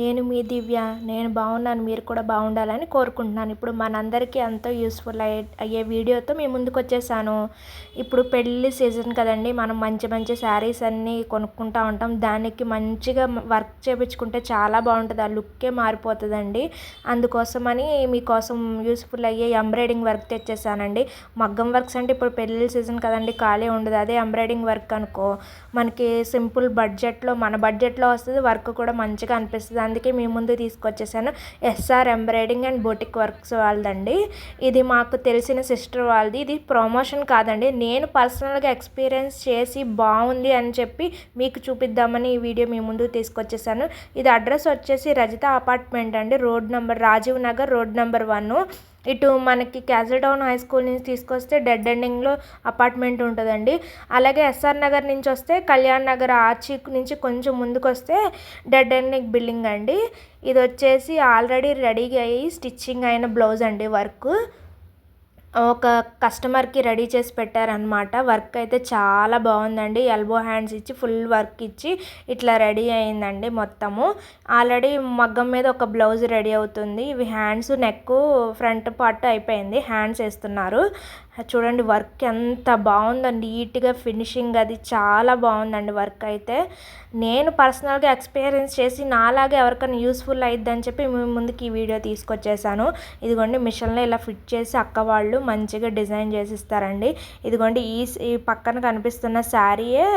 నేను మీ దివ్య నేను బాగున్నాను మీరు కూడా బాగుండాలని కోరుకుంటున్నాను. ఇప్పుడు మనందరికీ ఎంతో యూస్ఫుల్ అయ్యే అయ్యే వీడియోతో మీ ముందుకు వచ్చేసాను. ఇప్పుడు పెళ్ళి సీజన్ కదండి మనం మంచి మంచి శారీస్ అన్నీ కొనుక్కుంటూ ఉంటాం. దానికి మంచిగా వర్క్ చేపించుకుంటే చాలా బాగుంటుంది ఆ లుక్కే మారిపోతుందండి. అందుకోసమని మీకోసం యూస్ఫుల్ అయ్యే ఎంబ్రాయిడింగ్ వర్క్ తెచ్చేసానండి. మగ్గం వర్క్స్ అంటే ఇప్పుడు పెళ్ళి సీజన్ కదండి ఖాళీ ఉండదు. అదే ఎంబ్రాయిడింగ్ వర్క్ అనుకో మనకి సింపుల్ బడ్జెట్లో మన బడ్జెట్లో వస్తుంది వర్క్ కూడా మంచిగా అనిపిస్తుంది అందుకే మీ ముందు తీసుకొచ్చేసాను. SR embroidering and boutique works వాళ్ళదండి. ఇది మాకు తెలిసిన సిస్టర్ వాళ్ళది. ఇది ప్రమోషన్ కాదండి. నేను పర్సనల్గా ఎక్స్పీరియన్స్ చేసి బాగుంది అని చెప్పి మీకు చూపిద్దామని ఈ వీడియో మీ ముందు తీసుకొచ్చేసాను. ఇది అడ్రస్ వచ్చేసి రజిత అపార్ట్మెంట్ అండి. Road number Rajiv Nagar road number one ఇటు మనకి క్యాజల్ టౌన్ హై స్కూల్ నుంచి తీసుకొస్తే డెడ్ ఎండింగ్లో అపార్ట్మెంట్ ఉంటుందండి. అలాగే ఎస్ఆర్ నగర్ నుంచి వస్తే కళ్యాణ్ నగర్ ఆర్చి నుంచి కొంచెం ముందుకు వస్తే డెడ్ ఎండింగ్ బిల్డింగ్ అండి. ఇది వచ్చేసి ఆల్రెడీ రెడీగా అయ్యి స్టిచ్చింగ్ అయిన బ్లౌజ్ అండి వర్క్ ఒక కస్టమర్కి రెడీ చేసి పెట్టారనమాట వర్క్ అయితే చాలా బాగుందండి. ఎల్బో హ్యాండ్స్ ఇచ్చి ఫుల్ వర్క్ ఇచ్చి ఇట్లా రెడీ అయిందండి మొత్తము. ఆల్రెడీ మగ్గం మీద ఒక బ్లౌజ్ రెడీ అవుతుంది. ఇవి హ్యాండ్స్ నెక్ ఫ్రంట్ పార్ట్ అయిపోయింది. హ్యాండ్స్ వేస్తున్నారు. చూడండి వర్క్ ఎంత బాగుందండి. నీట్గా ఫినిషింగ్ అది చాలా బాగుందండి వర్క్ అయితే. నేను పర్సనల్గా ఎక్స్పీరియన్స్ చేసి నాలాగే ఎవరికైనా యూస్ఫుల్ అయిద్దని చెప్పి మీ ముందుకి ఈ వీడియో తీసుకొచ్చేసాను. ఇదిగోండి మిషన్లో ఇలా ఫిట్ చేసి అక్క వాళ్ళు మంచిగా డిజైన్ చేసి ఇస్తారండి ఇదిగోండి ఈ ఈ పక్కన కనిపిస్తున్న శారీయే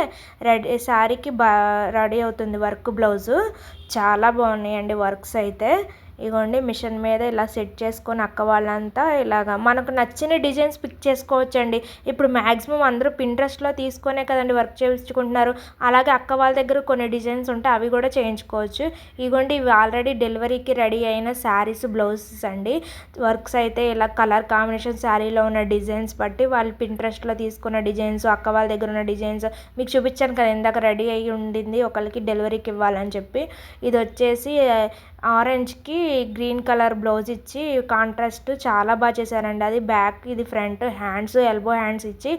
రెడీ శారీకి బా రెడీ అవుతుంది వర్క్ బ్లౌజు. చాలా బాగున్నాయండి వర్క్స్ అయితే. ఇగోండి మిషన్ మీద ఇలా సెట్ చేసుకొని అక్క వాళ్ళంతా ఇలాగ మనకు నచ్చిన డిజైన్స్ పిక్ చేసుకోవచ్చండి. ఇప్పుడు మ్యాక్సిమం అందరూ పింట్రెస్ట్లో తీసుకునే కదండి వర్క్ చేయించుకుంటున్నారు. అలాగే అక్క వాళ్ళ దగ్గర కొన్ని డిజైన్స్ ఉంటే అవి కూడా చేయించుకోవచ్చు. ఇగోండి ఇవి ఆల్రెడీ డెలివరీకి రెడీ అయిన శారీస్ బ్లౌజెస్ అండి. వర్క్స్ అయితే ఇలా కలర్ కాంబినేషన్ శారీలో ఉన్న డిజైన్స్ బట్టి వాళ్ళు పింట్రెస్ట్లో తీసుకున్న డిజైన్స్ అక్క వాళ్ళ దగ్గర ఉన్న డిజైన్స్ మీకు చూపించాను కదా ఇందాక రెడీ అయ్యి ఉండింది ఒకరికి డెలివరీకి ఇవ్వాలని చెప్పి. ఇది వచ్చేసి ఆరెంజ్కి గ్రీన్ కలర్ బ్లౌజ్ ఇచ్చి కాంట్రాస్ట్ చాలా బాగా చేశారండి. అది బ్యాక్ ఇది ఫ్రంట్ హ్యాండ్స్ ఎల్బో హ్యాండ్స్ ఇచ్చి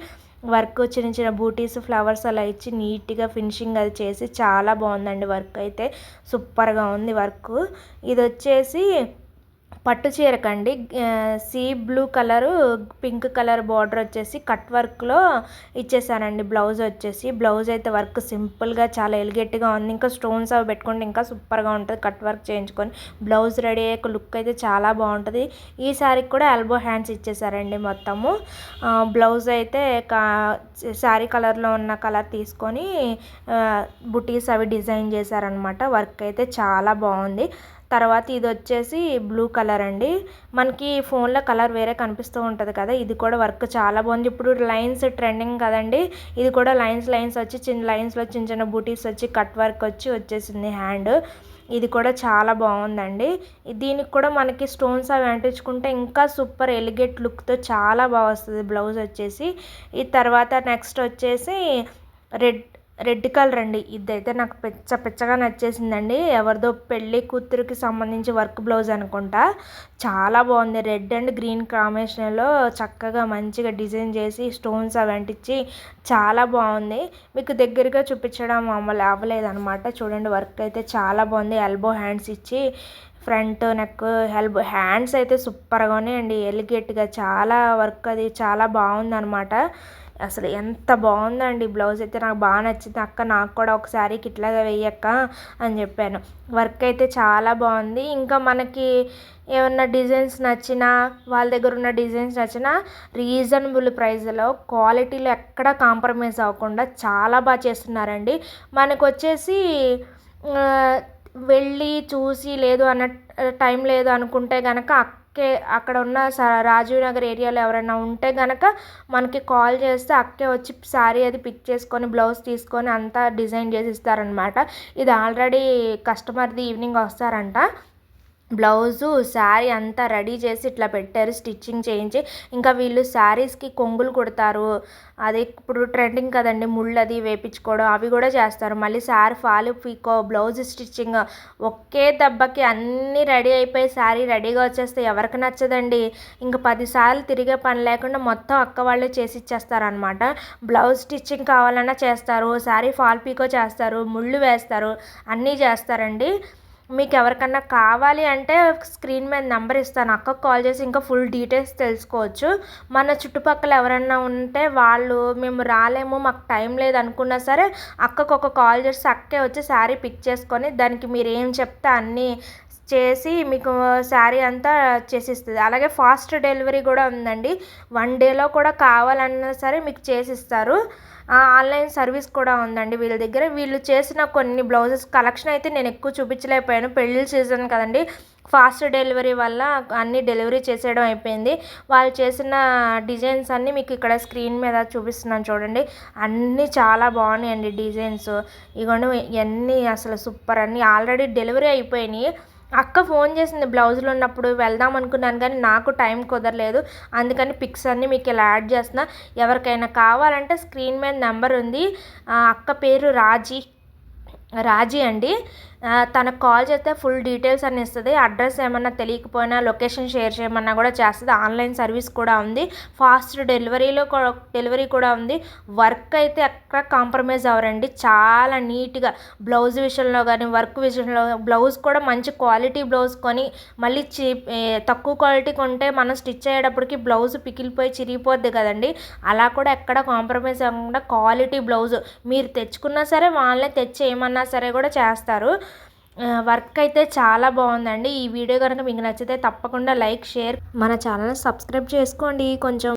వర్క్ చిన్న చిన్న బూటీస్ ఫ్లవర్స్ అలా ఇచ్చి నీట్గా ఫినిషింగ్ అది చేసి చాలా బాగుందండి వర్క్ అయితే. సూపర్గా ఉంది వర్క్. ఇది వచ్చేసి పట్టు చీరకండి. See blue colour pink colour border వచ్చేసి కట్ వర్క్లో ఇచ్చేసానండి. బ్లౌజ్ వచ్చేసి బ్లౌజ్ అయితే వర్క్ సింపుల్గా చాలా ఎలిగెట్గా ఉంది. ఇంకా స్టోన్స్ అవి పెట్టుకుంటే ఇంకా సూపర్గా ఉంటుంది. కట్ వర్క్ చేయించుకొని బ్లౌజ్ రెడీ అయ్యే లుక్ అయితే చాలా బాగుంటుంది. ఈ శారీకి కూడా ఎల్బో హ్యాండ్స్ ఇచ్చేసారండి మొత్తము. బ్లౌజ్ అయితే కా శారీ కలర్లో ఉన్న కలర్ తీసుకొని బుటీస్ అవి డిజైన్ చేశారనమాట వర్క్ అయితే చాలా బాగుంది. తర్వాత ఇది వచ్చేసి బ్లూ కలర్ అండి. మనకి ఫోన్లో కలర్ వేరే కనిపిస్తూ ఉంటుంది కదా ఇది కూడా వర్క్ చాలా బాగుంది. ఇప్పుడు లైన్స్ ట్రెండింగ్ కదండి ఇది కూడా లైన్స్ లైన్స్ వచ్చి చిన్న లైన్స్లో చిన్న చిన్న బూటీస్ వచ్చి కట్ వర్క్ వచ్చి వచ్చేసింది హ్యాండ్ ఇది కూడా చాలా బాగుందండి. దీనికి కూడా మనకి స్టోన్స్ అవి అంటించుకుంటే ఇంకా సూపర్ ఎలిగేట్ లుక్తో చాలా బాగా వస్తుంది బ్లౌజ్ వచ్చేసి. ఈ తర్వాత నెక్స్ట్ వచ్చేసి రెడ్ రెడ్ కలర్ అండి. ఇదైతే నాకు పిచ్చ పిచ్చగా నచ్చేసిందండి. ఎవరిదో పెళ్ళి కూతురికి సంబంధించి వర్క్ బ్లౌజ్ అనుకుంటా. చాలా బాగుంది. రెడ్ అండ్ గ్రీన్ కాంబినేషన్లో చక్కగా మంచిగా డిజైన్ చేసి స్టోన్స్ అవి అంటించి చాలా బాగుంది. మీకు దగ్గరగా చూపించడం అవ్వలే అవ్వలేదన్నమాట. చూడండి వర్క్ అయితే చాలా బాగుంది. ఎల్బో హ్యాండ్స్ ఇచ్చి ఫ్రంట్ నెక్ హెల్బ్ హ్యాండ్స్ అయితే సూపర్గానే అండి ఎలిగేట్గా చాలా వర్క్ అది చాలా బాగుందన్నమాట. అసలు ఎంత బాగుందండి బ్లౌజ్ అయితే. నాకు బాగా నచ్చింది. అక్క నాకు కూడా ఒకసారి శారీకి ఇట్లాగా వెయ్యక్క అని చెప్పాను. వర్క్ అయితే చాలా బాగుంది. ఇంకా మనకి ఏమన్నా డిజైన్స్ నచ్చినా వాళ్ళ దగ్గర ఉన్న డిజైన్స్ నచ్చినా రీజనబుల్ ప్రైస్లో క్వాలిటీలో ఎక్కడ కాంప్రమైజ్ అవ్వకుండా చాలా బాగా చేస్తున్నారండి. మనకు వచ్చేసి వెళ్ళి చూసి లేదు అన్న టైం లేదు అనుకుంటే కనుక అక్కే అక్కడ ఉన్న రాజీవ్ నగర్ ఏరియాలో ఎవరైనా ఉంటే కనుక మనకి కాల్ చేస్తే అక్కే వచ్చి శారీ అది పిక్ చేసుకొని బ్లౌజ్ తీసుకొని అంతా డిజైన్ చేసి ఇస్తారనమాట ఇది ఆల్రెడీ కస్టమర్ది ఈవినింగ్ వస్తారంట. బ్లౌజు శారీ అంతా రెడీ చేసి ఇట్లా పెట్టారు స్టిచ్చింగ్ చేయించి. ఇంకా వీళ్ళు శారీస్కి కొంగులు కుడతారు. అది ఇప్పుడు ట్రెండింగ్ కదండి ముళ్ళు అది వేపించుకోవడం అవి కూడా చేస్తారు. మళ్ళీ sari fall pico blouse stitching ఒకే దెబ్బకి అన్నీ రెడీ అయిపోయి శారీ రెడీగా వచ్చేస్తే ఎవరికి నచ్చదండి? ఇంకా పదిసార్లు తిరిగే పని లేకుండా మొత్తం అక్క వాళ్ళే చేసి ఇచ్చేస్తారనమాట బ్లౌజ్ స్టిచ్చింగ్ కావాలన్నా చేస్తారు శారీ ఫాల్ పీకో చేస్తారు ముళ్ళు వేస్తారు అన్నీ చేస్తారండి. మీకు ఎవరికన్నా కావాలి అంటే స్క్రీన్ మీద నెంబర్ ఇస్తాను. అక్కకు కాల్ చేసి ఇంకా ఫుల్ డీటెయిల్స్ తెలుసుకోవచ్చు. మన చుట్టుపక్కల ఎవరన్నా ఉంటే వాళ్ళు మేము రాలేము మాకు టైం లేదు అనుకున్నా సరే అక్కకు ఒక కాల్ చేసి అక్కే వచ్చి శారీ పిక్ చేసుకొని దానికి మీరు ఏం చెప్తే అన్నీ చేసి మీకు శారీ అంతా చేసిస్తుంది. అలాగే ఫాస్ట్ డెలివరీ కూడా ఉందండి. వన్ డేలో కూడా కావాలన్నా సరే మీకు చేసిస్తారు. ఆన్లైన్ సర్వీస్ కూడా ఉందండి వీళ్ళ దగ్గర. వీళ్ళు చేసిన కొన్ని బ్లౌజెస్ కలెక్షన్ అయితే నేను ఎక్కువ చూపించలేకపోయాను. పెళ్ళి సీజన్ కదండి. ఫాస్ట్ డెలివరీ వల్ల అన్నీ డెలివరీ చేసేయడం అయిపోయింది. వాళ్ళు చేసిన డిజైన్స్ అన్నీ మీకు ఇక్కడ స్క్రీన్ మీద చూపిస్తున్నాను చూడండి. అన్నీ చాలా బాగున్నాయండి డిజైన్స్. ఇవన్నీ ఇవన్నీ అసలు సూపర్ అన్నీ. ఆల్రెడీ డెలివరీ అయిపోయినాయి. అక్క ఫోన్ చేసింది బ్లౌజులు ఉన్నప్పుడు వెళ్దాం అనుకున్నాను కానీ నాకు టైం కుదరలేదు. అందుకని పిక్స్ అన్నీ మీకు ఇలా యాడ్ చేస్తున్నా. ఎవరికైనా కావాలంటే స్క్రీన్ మీద నెంబర్ ఉంది. అక్క పేరు రాజీ. రాజీ అండి. తనకు కాల్ చేస్తే ఫుల్ డీటెయిల్స్ అని ఇస్తుంది. అడ్రస్ ఏమన్నా తెలియకపోయినా లొకేషన్ షేర్ చేయమన్నా కూడా చేస్తుంది. ఆన్లైన్ సర్వీస్ కూడా ఉంది. ఫాస్ట్ డెలివరీలో డెలివరీ కూడా ఉంది. వర్క్ అయితే ఎక్కడ కాంప్రమైజ్ అవ్వరండి. చాలా నీట్గా బ్లౌజ్ విషయంలో కానీ వర్క్ విషయంలో బ్లౌజ్ కూడా మంచి క్వాలిటీ బ్లౌజ్ కొని మళ్ళీ చీప్ తక్కువ క్వాలిటీ కొంటే మనం స్టిచ్ అయ్యేటప్పటికి బ్లౌజ్ పికిలిపోయి చిరిగిపోద్ది కదండి. అలా కూడా ఎక్కడ కాంప్రమైజ్ అవ్వకుండా క్వాలిటీ బ్లౌజ్ మీరు తెచ్చుకున్నా సరే వాళ్ళే తెచ్చి ఏమన్నా సరే కూడా చేస్తారు. వర్క్ అయితే చాలా బాగుందండి. ఈ వీడియో కనుక మీకు నచ్చితే తప్పకుండా లైక్ షేర్ మన ఛానల్ సబ్స్క్రైబ్ చేసుకోండి. కొంచెం